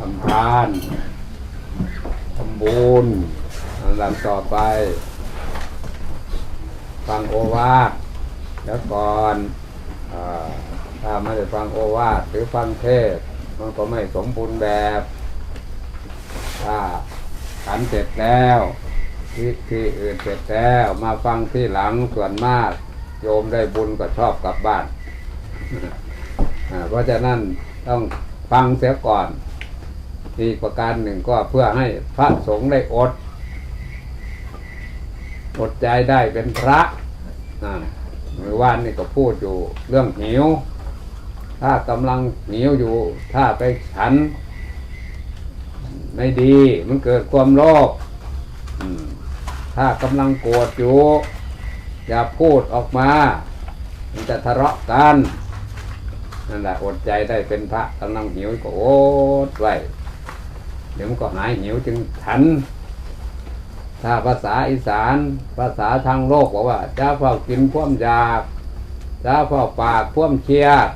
ทำทานทำบุญอันดับต่อไป ฟังโอวาทแล้วก่อนอถ้าไม่ได้ฟังโอวาทหรือฟังเทศมันก็ไม่สมบูรณ์แบบถ้าขันเสร็จแล้วที่ที่อื่นเสร็จแล้วมาฟังที่หลังส่วนมาก โยมได้บุญก็ชอบกลับบ้านเพราะฉะนั้นต้องฟังเสียก่อน อีกประการหนึ่งก็เพื่อให้พระสงฆ์ได้อด อดใจได้เป็นพระมือวานนี่ก็พูดอยู่เรื่องหิว ถ้ากำลังหิวอยู่ ถ้าไปฉัน ไม่ดี มันเกิดความโลภถ้ากำลังโกรธอยู่ อย่าพูดออกมา มันจะทะเลาะกันนั่นแหละอดใจได้เป็นพระกำลังหิวก็อดไว้ ดี๋ยวมันก็หายหิวจึงฉัน ถ้าภาษาอีสาน ภาษาทางโลกบอกว่าจะเฝ้ากินพ่วามอยากจะเฝ้าปากพ่วามเคียด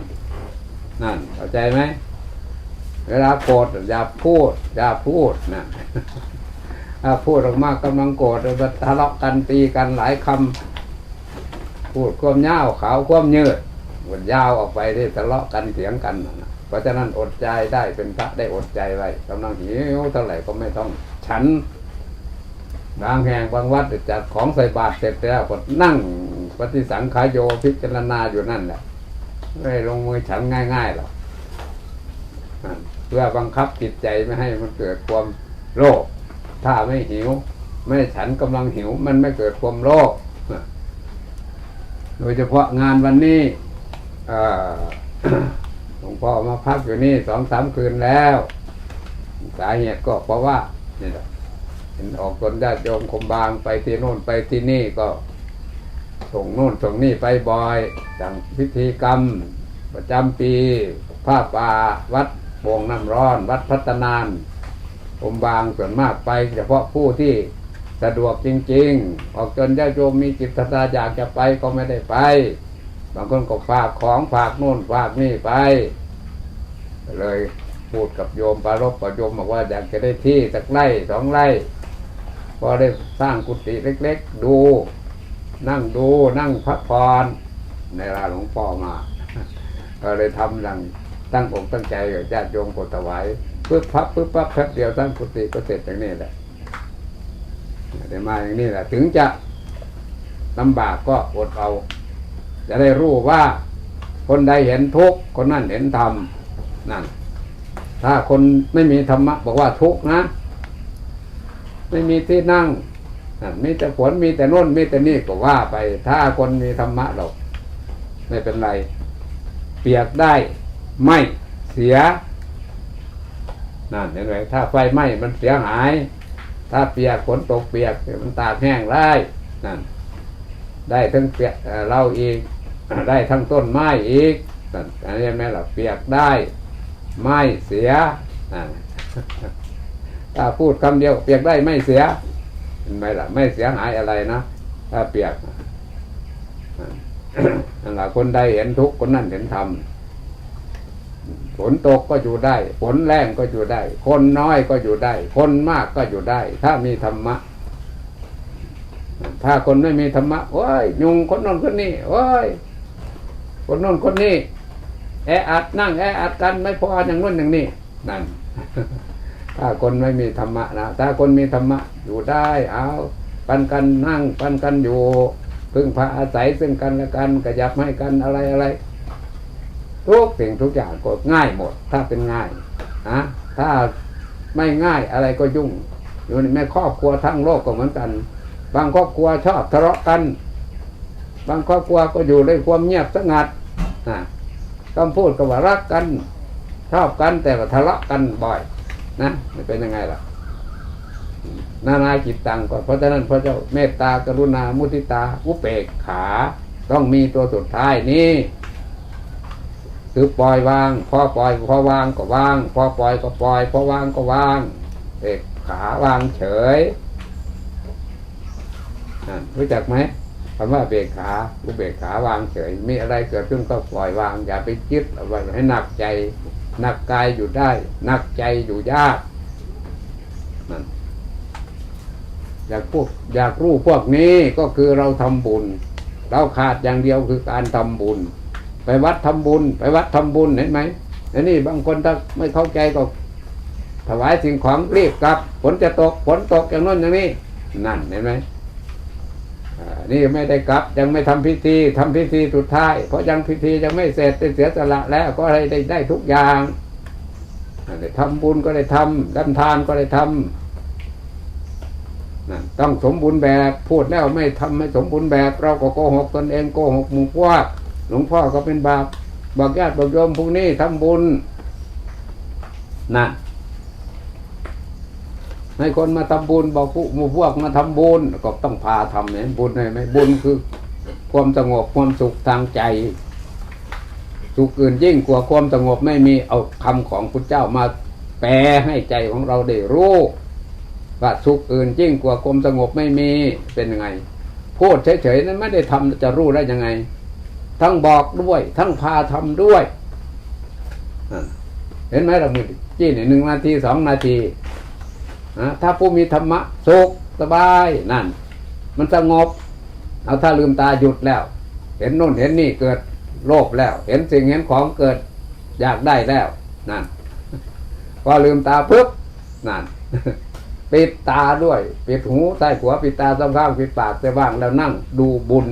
นั่นเข้าใจไหมเวลาโกรธอย่าพูด อย่าพูดนะถ้าพูดออกมากำลังโกรธจะทะเลาะกันตีกันหลายคำพูดความยาวขาวความยืดมันยาวออกไปที่ทะเลาะกันเถียงกันนะ เพราะฉะนั้นอดใจได้เป็นพระได้อดใจไว้กำลังหิวเท่าไหร่ก็ไม่ต้องฉันบางแห่งบางวัดจัดของใส่บาตรเสร็จแล้วก็นั่งปฏิสังขายโยพิจารณาอยู่นั่นแหละไม่ลงมือฉันง่ายๆหรอกเพื่อบังคับจิตใจไม่ให้มันเกิดความโลภถ้าไม่หิว ไม่ฉันกำลังหิว มันไม่เกิดความโลภโดยเฉพาะงานวันนี้อ่อห ลวงพ่อมาพักอยู่นี่สองสามคืนแล้ว สาเหตุก็เพราะว่านี่แหละเห็นออกตนญาติโยมคมบางไปที่โน่นไปที่นี่ก็ส่งโน่นส่งนี่ไปบ่อยจังพิธีกรรม ประจำปีผ้าป่าวัดโป่งน้ำร้อน วัดพัฒนานคมบางส่วนมากไป เฉพาะผู้ที่สะดวกจริง ๆ ออกจนญาติโยมมีจิตศรัทธาอยากจะไปก็ไม่ได้ไป บางคนก็ฝากของฝากโน่นฝากนี่ไป เลยพูดกับโยมปารบกับโยมบอกว่าอยากจะได้ที่สักไร่สองไร่พอได้สร้างกุฏิเล็ก ๆ ดู นั่งดูนั่งพักผ่อนในลาหลวงพ่อมาก็เลยทำดังตั้งอกตั้งใจกับญาติโยมกดถวายปึ๊บพับปึ๊บปั๊บแป๊บเดียวตั้งกุฏิก็เสร็จอย่างนี้แหละได้มาอย่างนี้แหละ ถึงจะลำบากก็อดเอา จะได้รู้ว่า คนใดเห็นทุกข์คนนั้นเห็นธรรมนั่นถ้าคนไม่มีธรรมะบอกว่าทุกข์นะ ไม่มีที่นั่งอะมีแต่ฝนมีแต่น่นมีแต่นี่ก็ว่าไป ถ้าคนมีธรรมะเราไม่เป็นไร เปียกได้ไม่เสียนั่นเห็นไหมถ้าไฟไหม้มันเสียหาย ถ้าเปียกฝนตกเปียกมันตากแห้งได้นั่นได้ทั้งเปียกเอ่อเราอีกอ่า ได้ทั้งต้นไม้อีกอันนี้ไหล่ะเปียกได้ ไม่เสียถ้าพูดคำเดียว เปียกได้ไม่เสียเห็นไหล่ะไม่เสียหายอะไรนะถ้าเปียกนั่นแหละคนใดเห็นทุกคนนั้นเห็นธรรมฝนตกก็อยู่ได้ฝนแรงก็อยู่ได้ คนน้อยก็อยู่ได้ คนมากก็อยู่ได้ ถ้ามีธรรมะ ถ้าคนไม่มีธรรมะโอ้ยยุงคนโน้นคนนี้โอ้ย คนโน้นคนนี้แออัดนั่งแออัดกันไม่พออย่างนู้นอย่างนี้นั่น ถ้าคนไม่มีธรรมะนะถ้าคนมีธรรมะอยู่ได้เอาปันกันนั่งปันกันอยู่ พึ่งพาอาศัยซึ่งกันและกันกระยับให้กันอะไรอะไรทุกสิ่งทุกอย่างก็ง่ายหมด ถ้าเป็นง่ายนะถ้าไม่ง่ายอะไรก็ยุ่ง อยู่ในแม่ครอบครัวทั้งโลกก็เหมือนกัน บางครอบครัวชอบทะเลาะกัน บางครอบครัวก็อยู่ด้วยความเงียบสงัดนะคำพูดก็ว่ารักกันชอบกันแต่ว่าทะเลาะกันบ่อย นะเป็นยังไงล่ะนานาจิตตังก็เพราะฉะนั้นพระเจ้าเมตตากรุณามุทิตา อุเปกขา ต้องมีตัวสุดท้ายนี้คือปล่อยวาง พอปล่อย พอวางก็วาง พอปล่อยก็ปล่อย พอวางก็วางเปกขาวางเฉยนั่นรู้จักไหม คำว่าเบกขาอุเบกขาวางเฉย มีอะไรเกิดขึ้นก็ปล่อยวาง อย่าไปคิดเอาไว้ให้หนักใจหนักกายอยู่ได้หนักใจอยู่ยากนั่นอยากพวกอยากรู้พวกนี้ก็คือเราทำบุญ เราขาดอย่างเดียวคือการทำบุญ ไปวัดทำบุญ ไปวัดทำบุญเห็นไหมอันนี้บางคนถ้าไม่เข้าใจก็ ถวายสิ่งของรีบกลับฝนจะตกฝนตกอย่างนั้นอย่างนี้ นั่นเห็นไหม นี่ไม่ได้กลับยังไม่ทำพิธีทำพิธีสุดท้าย เพราะยังพิธียังไม่เสร็จได้เสียสละแล้วก็ได้ได้ได้ทุกอย่างได้ทำบุญก็ได้ทำดำทานก็ได้ทำนั่นต้องสมบูรณ์แบบพูดแล้วไม่ทำไม่สมบูรณ์แบบ เราก็โกหกตนเองโกหกหมู่พวกหลวงพ่อก็เป็นบาปบอกญาติบอกโยมพรุ่งนี้ทำบุญนั่น ให้คนมาทำบุญบอกผู้มู่พวกมาทำบุญก็ต้องพาทำเนี่ยบุญใช่ไหมบุญคือ ความสงบความสุขทางใจ สุขอื่นยิ่งกว่าความสงบไม่มีเอาคำของพุทธเจ้ามาแปลให้ใจของเราได้รู้ว่าสุขอื่นยิ่งกว่าความสงบไม่มีเป็นยังไงพูดเฉยๆนั้นไม่ได้ทำจะรู้ได้ยังไง ทั้งบอกด้วย ทั้งพาทำด้วยเห็นไหมเรามือจี้เนี่ยหนึ่งนาทีสองนาที ถ้าผู้มีธรรมะสุขสบายนั่น มันสงบ เอาถ้าลืมตาหยุดแล้ว เห็นโน่นเห็นนี่เกิดโลภแล้ว เห็นสิ่งเห็นของเกิดอยากได้แล้วนั่นพอลืมตาปุ๊บนั่นปิดตาด้วยปิดหูใต้หัวปิดตาสองข้างปิดปากแต่ว่างแล้วนั่งดูบุญ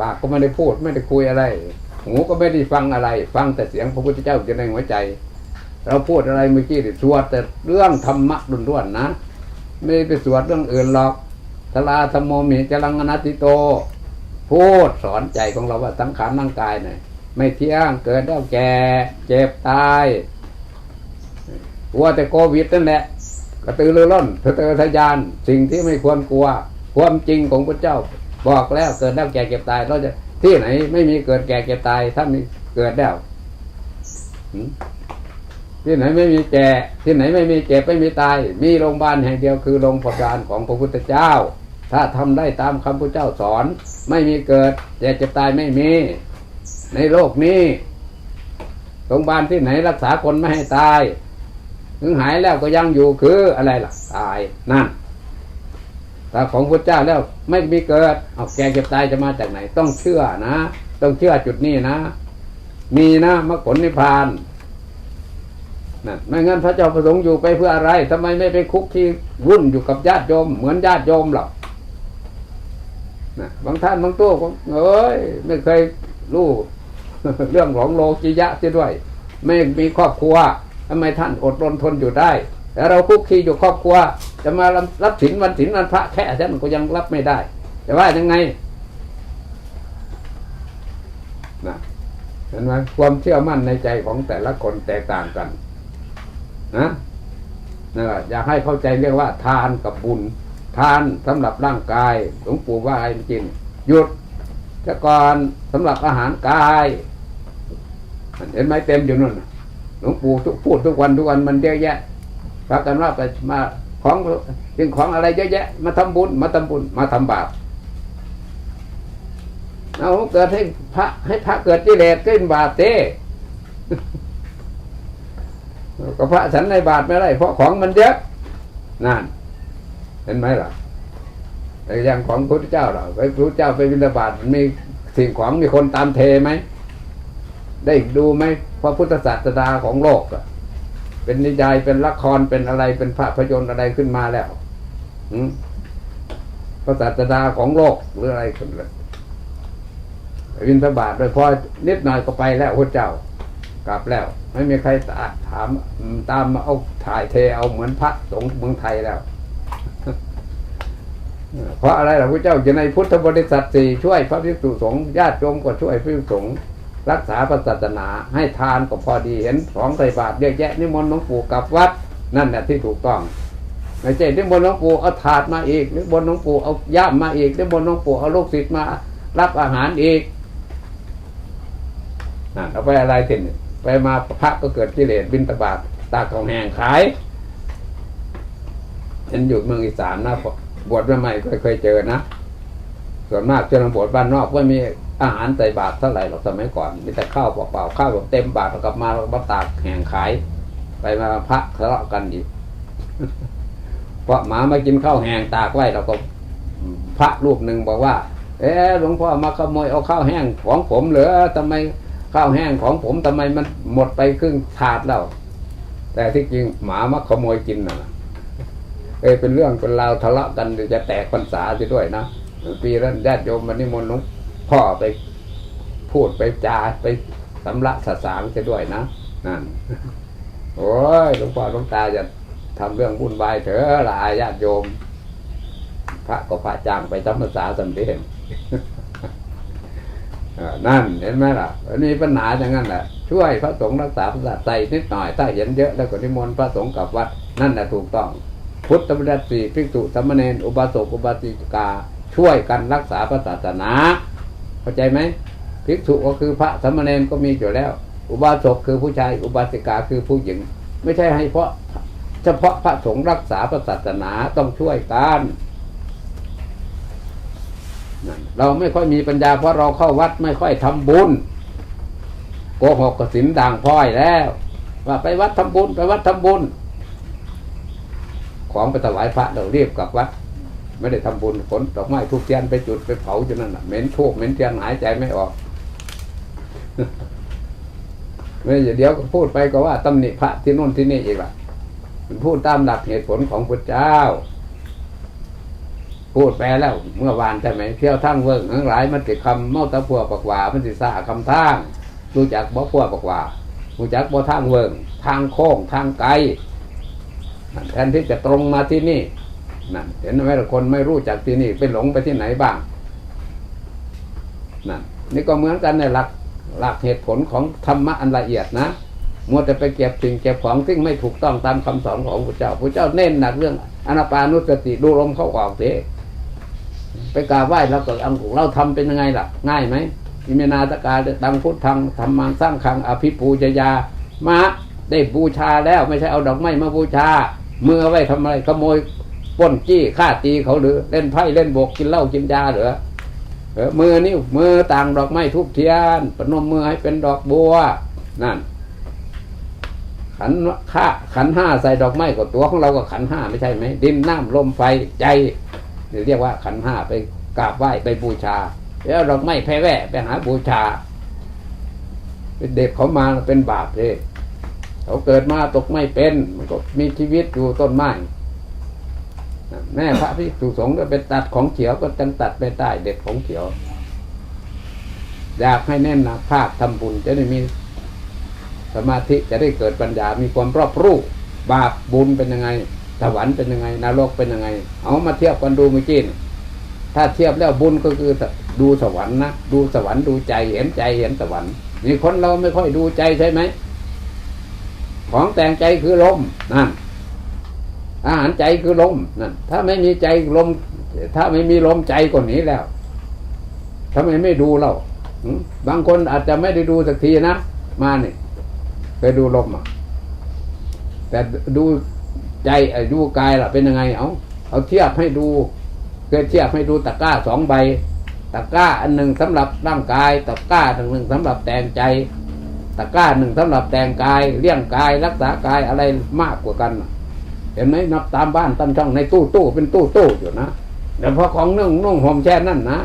ปากก็ไม่ได้พูดไม่ได้คุยอะไร หูก็ไม่ได้ฟังอะไร ฟังแต่เสียงพระพุทธเจ้าอยู่ในหัวใจ เราพูดอะไรเมื่อกี้สวดแต่เรื่องธรรมะล้วนๆนะไม่ไปสวดเรื่องอื่นหรอกทลาธรรมโมมิจรังอนัตติโต พูดสอนใจของเราว่าสังขารร่างกายเนี่ยไม่เที่ยงเกิดแล้วแก่เจ็บตายกลัวแต่โควิดนั่นแหละ กระตือรือร้นเธอทะยาน สิ่งที่ไม่ควรกลัว ความจริงของพระเจ้า บอกแล้วเกิดแล้วแก่เก็บตายเราจะที่ไหน ไม่มีเกิดแก่เก็บตายถ้ามีเกิดแล้ว ที่ไหนไม่มีแก่ที่ไหนไม่มีเจ็บไม่มีตาย มีโรงพยาบาลแห่งเดียวคือโรงพยาบาลของพระพุทธเจ้า ถ้าทำได้ตามคำพระเจ้าสอน ไม่มีเกิดแต่เจ็บตายไม่มี ในโลกนี้โรงพยาบาลที่ไหนรักษาคนไม่ให้ตาย ถึงหายแล้วก็ยังอยู่คืออะไรล่ะ ตายนั่นถ้าของพระเจ้าแล้วไม่มีเกิดเอาแก่เจ็บตายจะมาจากไหน ต้องเชื่อนะ ต้องเชื่อจุดนี้นะ มีนะมรรคผลนิพพาน นั่นไม่งั้นพระเจ้าประสงค์อยู่ไปเพื่ออะไรทำไมไม่ไปคุกที่วุ่นอยู่กับญาติโยม เหมือนญาติโยมหรอกนะบางท่านบางตัวก็เอ้ยไม่เคยรู้เรื่องของโลกิยะเสียด้วย ไม่มีครอบครัวทำไมท่านอดรนทนอยู่ได้แต่เราคุกคีอยู่ครอบครัว จะมารับสินวันสินวันพระแค่ฉันก็ยังรับไม่ได้ แต่ว่ายังไงนะเห็นไหมความเชื่อมั่นในใจของแต่ละคนแตกต่างกัน นะนั่นแหละอยากให้เข้าใจเรียกว่า ทานกับบุญ ทานสำหรับร่างกายหลวงปู่ว่าให้กินหยุดจะก่อนสำหรับอาหารกายเห็นไหมเต็มอยู่นั่นหลวงปู่พูดทุกวันทุกวันมันเยอะแยะพากันว่าไปมาของสิ่งของอะไรเยอะแยะ มาทำบุญ มาทำบุญ มาทำบาปเอาเกิดให้พระให้พระเกิดกิเลสขึ้นบาปเต้ ก็พระฉันในบาทไม่ได้ เพราะของมันเยอะนั่นเห็นไหมล่ะแต่อย่างของพระพุทธเจ้าเราไปพระพุทธเจ้าไปบิณฑบาตมีสิ่งของมีคนตามเทไหมได้ดูไหมพระพุทธศาสนาของโลกอะเป็นนิยายเป็นละครเป็นอะไรเป็นภาพยนตร์อะไรขึ้นมาแล้วพระศาสนาของโลกหรืออะไรขึ้นเลยไปบิณฑบาตโดยพอนิดหน่อยก็ไปแล้วพระเจ้า กลับแล้ว ไม่มีใครถามตามมาเอาถ่ายเทเอาเหมือนพระสงฆ์เมืองไทยแล้ว เพราะอะไรล่ะพระเจ้าอยู่ในพุทธบริษัทสี่ช่วยพระภิกษุสงฆ์ญาติโยมก็ช่วยพระภิกษุสงฆ์รักษาพระศาสนาให้ทานก็พอดีเห็นของใส่บาตรเยอะแยะนิมนต์หลวงปู่กลับวัด นั่นแหละที่ถูกต้องไม่ใช่นิมนต์หลวงปู่เอาถาดมาอีกนิมนต์หลวงปู่เอาย่ามมาอีกนิมนต์หลวงปู่เอาลูกศิษย์มา รับอาหารอีกนั่นเอาไปอะไรทีนี่ ไปมาพระก็เกิดกิเลสบินตบาทตากของแหงขายเห็นอยู่เมืองอีสานนะบวชใหม่ๆก็เคยเจอนะส่วนมากชนบทบ้านนอกว่มีอาหารใส่บาตรเท่าไหร่หรอกสมัยก่อนมีแต่ข้าวเปล่าๆข้าวแบบเต็มบาตรกลับมาเราก็ตากแห่งขาย ไปมาพระทะเลาะกันอีกเพราะหมามากินข้าวแห้งตากไว้เราก็พระรูปหนึ่งบอกว่า เอ๊ะหลวงพ่อมาขโมยเอาข้าวแห้งของผมเหรอทำไม ข้าวแห้งของผมทำไมมันหมดไปครึ่งถาดแล้ว แต่ที่จริงหมามาขโมยกินน่ะเอเป็นเรื่องเป็นราวทะเลาะกันเดี๋ยวจะแตกพรรษาสิด้วยนะปีนั้นญาติโยมมานิมนต์หลวงพ่อไปพูดไปจาไปสำละสสางจะด้วยนะนั่นโอ้ยหลวงพ่อหลวงตาจะทำเรื่องวุ่นวายเถอะละญาติโยม พระก็พระจ้างไปจำพรรษาสันเดนเออ นั่นเห็นไหมล่ะอันนี้ปัญหาอย่างนั้นแหละช่วยพระสงฆ์รักษาพระศาสนานิดหน่อย ถ้าเห็นเยอะแล้วก็นิมนต์พระสงฆ์กลับวัดนั่นแหละถูกต้อง พุทธบัญญัติสี่ภิกษุสามเณรอุบาสกอุบาสิกา ช่วยกันรักษาพระศาสนา เข้าใจไหมภิกษุก็คือพระสามเณรก็มีอยู่แล้ว อุบาสกคือผู้ชายอุบาสิกาคือผู้หญิง ไม่ใช่ให้เพราะ เฉพาะพระสงฆ์รักษาพระศาสนาต้องช่วยกัน เราไม่ค่อยมีปัญญาเพราะเราเข้าวัดไม่ค่อยทำบุญโกหกกสินด่างพ้อยแล้ว ว่าไปวัดทำบุญไปวัดทำบุญ ของไปถวายพระเราเรียบกับวัด ไม่ได้ทำบุญขนดอกไม้ทุกเทียนไปจุดไปเผาจนนั่นน่ะเหม็นทูบเหม็นเทียนหายใจไม่ออกไม่เดี๋ยวพูดไปก็ว่าตำหนิพระที่นู่นที่นี่อีกล่ะมันพูดตามหลักเหตุผลของพระเจ้า พูดแปลแล้ว เมื่อวานใช่ไหมเที่ยวทั้งเวิร์กทั้งหลายมันติดคำเมาตะพัวปากว่า มันสิดสาคำทางรู้จักบ่พัวปากว่ารู้จักบ่ทางเวิร์กทางโค้งทางไกลแทนที่จะตรงมาที่นี่นั่นเห็นไหมคนไม่รู้จักที่นี่ไปหลงไปที่ไหนบ้างนั่นนี่ก็เหมือนกันในหลักหลักเหตุผลของธรรมะอันละเอียดนะมัวแต่ไปเก็บสิ่งเก็บของซึ่งไม่ถูกต้องตามคำสอนของพระเจ้าพระเจ้าเน้นหนักเรื่องอนาปานุสติดูลมเข้าออกเถ ไปกราบไหว้แล้วก็อังเราทำเป็นยังไงล่ะ ง่ายไหมอิเมนาตกาตังพุทธังธรรมังสร้างคังอภิปูจยามาได้บูชาแล้วไม่ใช่เอาดอกไม้มาบูชามือเอไว้ทำอะไรขโมยป้นจี้ฆ่าตีเขาหรือเล่นไพ่เล่นบกกินเหล้ากินยาหรือเออมือนิ้วมือต่างดอกไม้ทุบเทียนปนมมือให้เป็นดอกบัวนั่น ขันข้าขันห้าใส่ดอกไม้ก็ตัวของเราก็ขันห้าไม่ใช่ไหมดินน้ำลมไฟใจ เรียกว่าขันห้าไปกราบไหว้ไปบูชา แล้วดอกไม้แพ้แว่ไปหาบูชา เป็นเด็กเขามาเป็นบาปเลยเขาเกิดมาตกไม่เป็นมันก็มีชีวิตอยู่ต้นไม้แม่พระพิสุสงฆ์ก็เป็นตัดของเขียวก็จังตัดไปใต้เด็ดของเขียว อยากให้แน่นนะภาคทำบุญจะได้มีสมาธิจะได้เกิดปัญญา มีความรอบรู้บาปบุญเป็นยังไง สวรรค์เป็นยังไงนรกเป็นยังไง เอามาเทียบกันดูเมื่อกี้ถ้าเทียบแล้วบุญก็คือดูสวรรค์นะดูสวรรค์ดูใจเห็นใจเห็นสวรรค์มีคนเราไม่ค่อยดูใจใช่ไหมของแต่งใจคือลมนั่นอาหารใจคือลมนั่นถ้าไม่มีใจลม ถ้าไม่มีลมใจก็หนีแล้วทำไมไม่ดูเราบางคนอาจจะไม่ได้ดูสักทีนะมาเนี่ยไปดูลมอะแต่ดู ใจอ้ดูกายล่ะเป็นยังไงเอาเอาเทียบให้ดูเคยเทียบให้ดูตะกร้าสองใบตะกร้าอันหนึ่งสำหรับร่างกายตะกร้าอันหนึ่งสำหรับแต่งใจตะกร้าหนึ่งสำหรับแต่งกายเลี้ยงกายรักษากายอะไรมากกว่ากันเห็นไหมนับตามบ้านตามช่องในตู้ตู้เป็นตู้ตู้อยู่นะแต่พอของนุ่งนุ่งห่มแช่นั่นนะ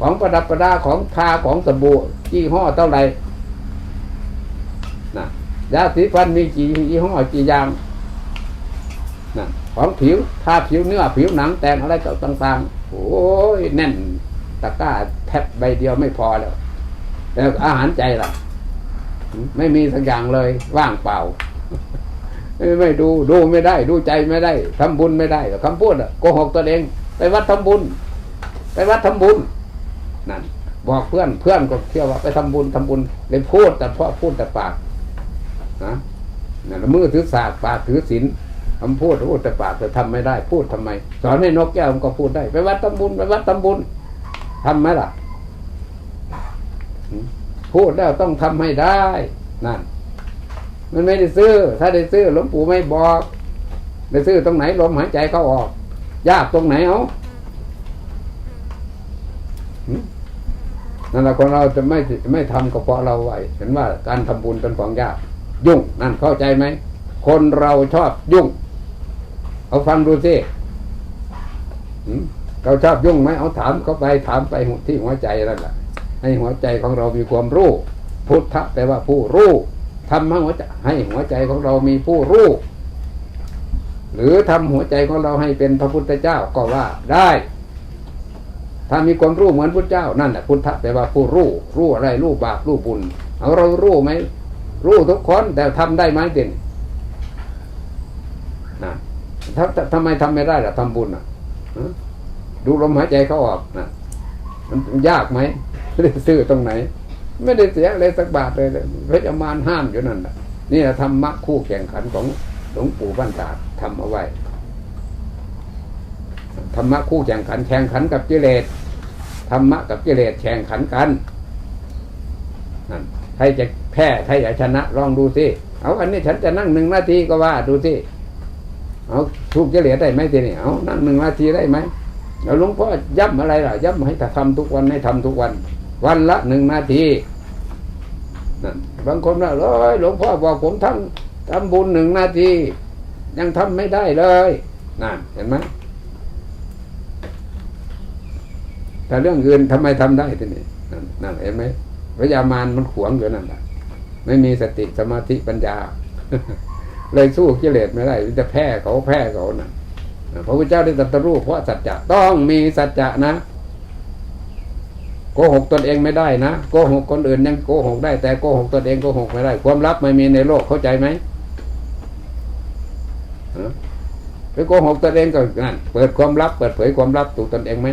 ของประดับประดาของทาของสบู่ยี่ห้อเท่าไหร่นะยาสีฟันมีกี่ยี่ห้อกี่อย่าง นะของผิวทาผิวเนื้อผิวหนังแต่งอะไรต่างๆโอ้ยแน่นตะกร้าแทบใบเดียวไม่พอแล้วแต่อาหารใจล่ะ ไม่มีสักอย่างเลย ว่างเปล่า ไม่ดูดูไม่ได้ ดูใจไม่ได้ทำบุญไม่ได้คำพูดอะโกหกตัวเอง ไปวัดทำบุญ ไปวัดทำบุญนั่นบอกเพื่อนเพื่อนก็เที่ยวว่าไปทำบุญทำบุญเลยพูดแต่เพราะพูดแต่ปากนะนั่นมือถือศาสตร์ปากถือศีล คำพูดพูดแต่ปากแต่ทำไม่ได้พูดทำไม สอนให้นกแก้วมันก็พูดได้ ไปวัดทำบุญไปวัดทำบุญทำไหมล่ะ พูดแล้วต้องทำให้ได้นั่นมันไม่ได้ซื้อ ถ้าได้ซื้อหลวงปู่ไม่บอกได้ซื้อตรงไหนลมหายใจเข้าออก ยากตรงไหนเอานั่นแหละคนเราจะไม่ไม่ทำก็เพราะเราไหวเห็นว่าการทำบุญเป็นของยาก ยุ่งนั่นเข้าใจไหมคนเราชอบยุ่ง เอาฟังดูสิเราชอบยุ่งไหมเอาถามเขาไปถามไปที่หัวใจนั่นแหละให้หัวใจของเรามีความรู้ พุทธะแปลว่าผู้รู้ทำให้หัวใจให้หัวใจของเรามีผู้รู้หรือทำหัวใจของเราให้เป็นพระพุทธเจ้าก็ว่าได้ ถ้ามีความรู้เหมือนพุทธเจ้านั่นแหละพุทธะแปลว่าผู้รู้รู้อะไรรู้บาปรู้บุญเอาเรารู้ไหมรู้ทุกคนแต่ทำได้ไหมเด่น ถ้าทำไมทำไม่ได้ล่ะทำบุญอะดูลมหายใจเขาออกนะมันยากไหมไม่ได้ซื้อตรงไหน ไม่ได้เสียอะไรสักบาทเลยเลยพระเจ้ามารห้ามอยู่นั่นแหละนี่แหละธรรมะคู่แข่งขันของหลวงปู่บ้านตาดทำเอาไว้ธรรมะคู่แข่งขันแข่งขันกับกิเลสธรรมะกับกิเลสแข่งขันกันนั่นใครจะแพ้ใครจะชนะลองดูสิเอาอันนี้ฉันจะนั่งหนึ่งนาทีก็ว่าดูสิ เอาทุกกิเลสได้ไหมทีนี้เอานั่งหนึ่งนาทีได้ไหมแล้วหลวงพ่อย้ำอะไรล่ะย้ำให้ทำทุกวันให้ทำทุกวัน วันละหนึ่งนาทีนั่นบางคนว่าเอ้ยหลวงพ่อบอกผมทำทำบุญหนึ่งนาทียังทำไม่ได้เลยนั่นเห็นไหมแต่เรื่องอื่นทำไมทำได้ทีนี้นั่นนั่นเห็นไหมพยามารมันขวงอยู่นั่นแหละไม่มีสติสมาธิปัญญา เลยสู้กิเลสไม่ได้จะแพ้เขาแพ้เขานะพระพุทธเจ้าได้ตรัสรู้เพราะสัจจะต้องมีสัจจะนะโกหกตนเองไม่ได้นะโกหกคนอื่นยังโกหกได้ แต่โกหกตนเองโกหกไม่ได้ ความลับไม่มีในโลกเข้าใจไหมไปโกหกตนเองก็นั่นเปิดความลับ เปิดเผยความลับถูกตนเองไหม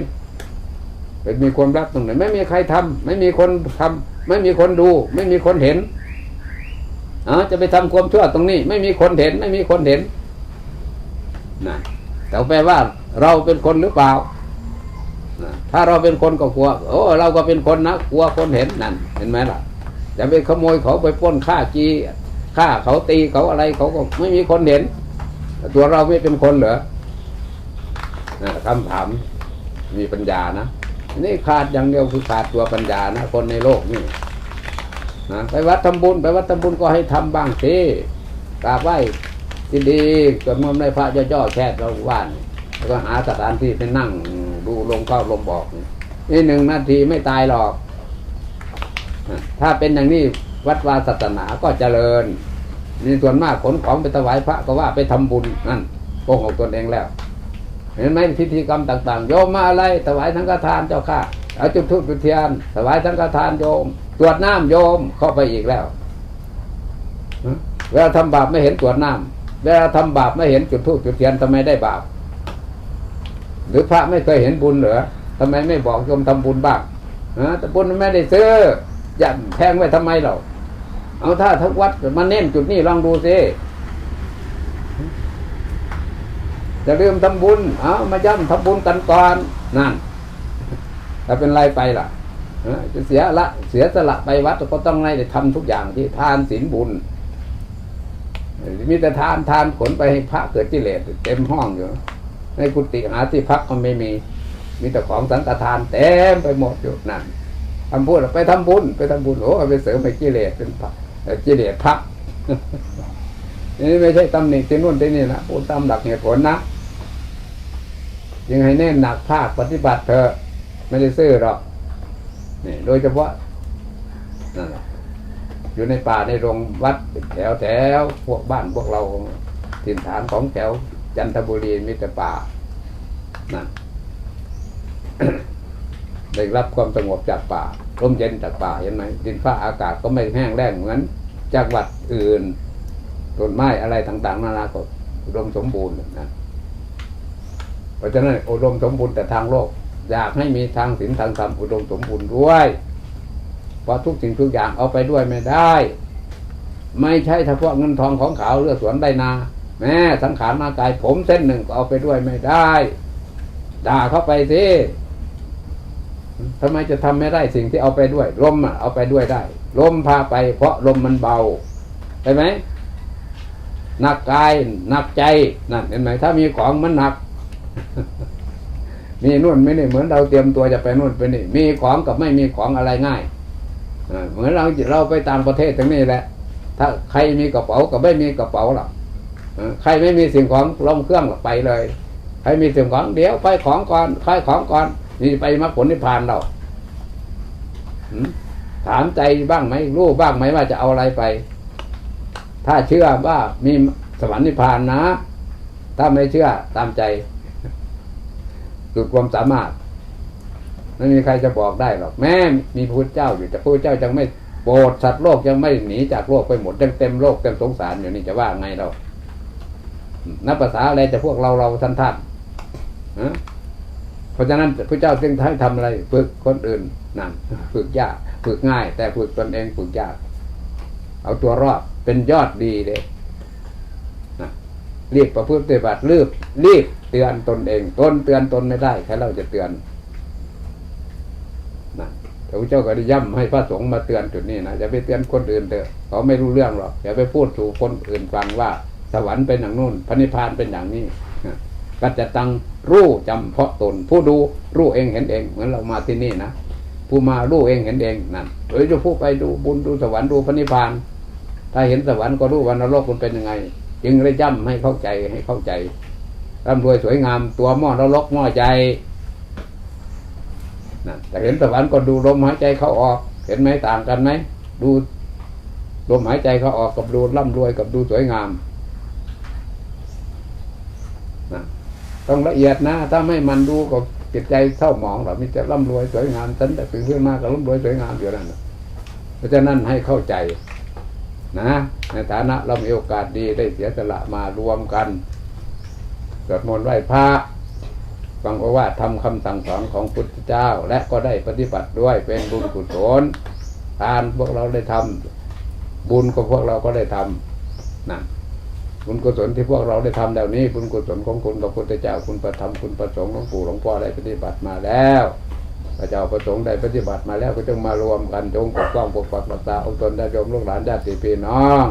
เป็นมีความลับตรงไหนไม่มีใครทำไม่มีคนทำไม่มีคนดู ไม่มีคนเห็น อ๋อจะไปทำความชั่วตรงนี้ ไม่มีคนเห็นไม่มีคนเห็นนะแต่แปลว่าเราเป็นคนหรือเปล่าถ้าเราเป็นคนก็กลัว โอ้เราก็เป็นคนนะกลัวคนเห็นนั่นเห็นไหมล่ะจะไปขโมยเขาไปป้นฆ่าจีฆ่าเขาตีเขาอะไรเขาก็ไม่มีคนเห็น ตัวเราไม่เป็นคนเหรอนะคำถามมีปัญญานะนี่ขาดอย่างเดียวคือขาดตัวปัญญานะคนในโลกนี่ นะไปวัดทำบุญ ไปวัดทำบุญก็ให้ทำบ้างสิกราบไหว้ที่ดีสวดมนต์ในพระย่อๆแค่เราว่านแล้วก็หาสถานที่ไปนั่งดูลมเข้าลมออกนี่หนึ่งนาทีไม่ตายหรอก ถ้าเป็นอย่างนี้วัดวาศาสนาก็เจริญนี่ส่วนมากขนของไปถวายพระก็ว่าไปทำบุญนั่นโกหกตนเองแล้ว เห็นไหมพิธีกรรมต่าง ๆ โยมมาอะไรถวายสังฆทานเจ้าค่ะเอาจุดธูปจุดเทียนถวายสังฆทานโยม ตรวจน้ำโยมเข้าไปอีกแล้วเวลาทำบาปไม่เห็นตรวจน้ำเวลาทำบาปไม่เห็นจุดธูปจุดเทียนทำไมได้บาป หรือพระไม่เคยเห็นบุญเหรอทำไมไม่บอกโยมทำบุญบ้างฮะแต่บุญไม่ได้ซื้อยันแพงไว้ทำไมเราเอาถ้าทั้งวัดมาเน้นจุดนี้ลองดูสิจะลืมทำบุญ เอามาย่ำทำบุญกันก่อนนั่นถ้าเป็นไรไปล่ะ จะเสียละเสียสละไปวัดก็ต้องไล่ทำทุกอย่างที่ทานศีลบุญ มีแต่ทานทานขนไปให้พระเกิดกิเลสเต็มห้องอยู่ ในกุฏิหาที่พักก็ไม่มี มีแต่ของสังฆทานเต็มไปหมดอยู่นั่นทำพูดไปทำบุญ ไปทำบุญโอ้ไปเสริมไปกิเลสเป็นพระกิเลสพระนี่ไม่ใช่ตำหนิที่นู่นที่นี่นะพูดตามหลักเหตุผลนะยังให้แน่นหนักภาคปฏิบัติเธอไม่ได้ซื้อหรอก นี่โดยเฉพาะนั่นแหละอยู่ในป่าในโรงวัดแถวแถวพวกบ้านพวกเราถิ่นฐานของแถวจันทบุรีมีแต่ป่านั่นได้รับความสงบจากป่าร่มเย็นจากป่าเห็นไหมดินฟ้าอากาศก็ไม่แห้งแล้งเหมือนจังหวัดอื่นต้นไม้อะไรต่างๆนานาก็อุดมสมบูรณ์นะเพราะฉะนั้นอุดมสมบูรณ์แต่ทางโลก อยากให้มีทางศีลทางธรรมอุดมสมบูรณ์ด้วยเพราะทุกสิ่งทุกอย่างเอาไปด้วยไม่ได้ ไม่ใช่เฉพาะเงินทองของเขาเรือสวนได้นา แม้สังขารร่างกายผมเส้นหนึ่งก็เอาไปด้วยไม่ได้ ด่าเข้าไปสิทำไมจะทำไม่ได้สิ่งที่เอาไปด้วยลมอะเอาไปด้วยได้ลมพาไป เพราะลมมันเบาใช่ไหมหนักกายหนักใจนั่นเห็นไหมถ้ามีของมันหนัก มีนู่นไม่นี่เหมือนเราเตรียมตัวจะไปนู่นไปนี่ มีของกับไม่มีของอะไรง่ายเหมือนเราเราไปต่างประเทศทั้งนี้แหละ ถ้าใครมีกระเป๋ากับไม่มีกระเป๋าหรอกใครไม่มีสิ่งของลงเครื่องหรอกไปเลยใครมีสิ่งของเดี๋ยวไปของก่อนใครของก่อน นี่ไปมรรคผลนิพพานเราถามใจบ้างไหมรู้บ้างไหมว่าจะเอาอะไรไป ถ้าเชื่อว่ามีสวรรค์นิพพานนะ ถ้าไม่เชื่อตามใจ สุดความสามารถ ไม่มีใครจะบอกได้หรอกแม้มีพระพุทธเจ้าอยู่แต่พระพุทธเจ้ายังไม่โปรดสัตว์โลกยังไม่หนีจากโลกไปหมดยังเต็มโลกเต็มสงสารอยู่นี่จะว่าไงเรานับภาษาอะไรจะพวกเราเราท่านท่านฮะเพราะฉะนั้นพระเจ้าจึงให้ทำอะไรฝึกคนอื่นนั่นฝึกยากฝึกง่าย แต่ฝึกตนเองฝึกยาก เอาตัวรอดเป็นยอดดีเลยนะรีบประพฤติปฏิบัติรีบรีบ เตือนตนเองตนเตือนตนไม่ได้ใครเราจะเตือนนะพระพุทธเจ้าก็ได้ย้ำให้พระสงฆ์มาเตือนจุดนี้นะอย่าไปเตือนคนอื่นเถอะเขาไม่รู้เรื่องหรอกอย่าไปพูดสู่คนอื่นฟังว่าสวรรค์เป็นอย่างนู้นพระนิพพานเป็นอย่างนี้ก็จะตังรู้จำเพาะตน ผู้ดูรู้เองเห็นเอง เหมือนเรามาที่นี่นะผู้มารู้เองเห็นเองนั่นหรือจะผู้ไปดูบุญดูสวรรค์ดูพระนิพพาน ถ้าเห็นสวรรค์ก็รู้ว่านรกมันเป็นยังไง จึงได้ย่ำให้เข้าใจให้เข้าใจ ร่ำรวยสวยงามตัวหม้อนรกหม้อใจนะแต่เห็นสวรรค์ก็ดูลมหายใจเขาออก เห็นไหมต่างกันไหมดูลมหายใจเขาออกกับดูร่ำรวยกับดูสวยงามนะต้องละเอียดนะ ถ้าไม่มันดูก็จิตใจเศร้าหมองหรอกมีแต่ร่ำรวยสวยงามฉันแต่ตื่นขึ้นมากก็ร่ำรวยสวยงามอยู่นั่นเพราะฉะนั้นให้เข้าใจนะ ในฐานะเรามีโอกาสดีได้เสียสละมารวมกัน สวดมนต์ไหว้พระฟังโอวาททำคำสั่งสอนของพุทธเจ้า และก็ได้ปฏิบัติด้วยเป็นบุญกุศลทานพวกเราได้ทำบุญก็พวกเราก็ได้ทำนะบุญกุศลที่พวกเราได้ทำแล้วนี้ บุญกุศลของคุณกับพุทธเจ้า คุณประธรรมคุณประสงค์หลวงปู่หลวงพ่อได้ปฏิบัติมาแล้วพระเจ้าประสงค์ได้ปฏิบัติมาแล้วก็จงมารวมกันจงปกป้องปกปักรักษาองค์ตนญาติโยมลูกหลานญาติพี่น้อง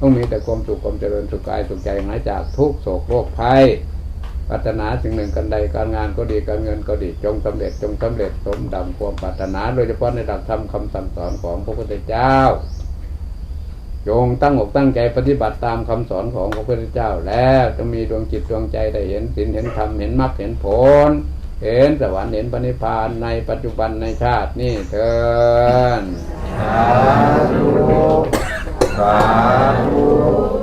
ต้องมีแต่ความสุขความเจริญสุขกายสุขใจหายจากทุกโศกโรคภัย ปรารถนาสิ่งหนึ่งกันใดการงานก็ดีการเงินก็ดีจงสำเร็จจงสำเร็จสมดังความปรารถนาโดยเฉพาะในหลักธรรมคำสั่งสอนของพระพุทธเจ้า จงตั้งอกตั้งใจปฏิบัติตามคำสอนของพระพุทธเจ้า แล้วจะมีดวงจิตดวงใจได้เห็นศีลเห็นธรรมเห็นมรรคเห็นผล เห็นสวรรค์เห็นปณิพพานในปัจจุบันในชาตินี่เถินสาธุสาธุ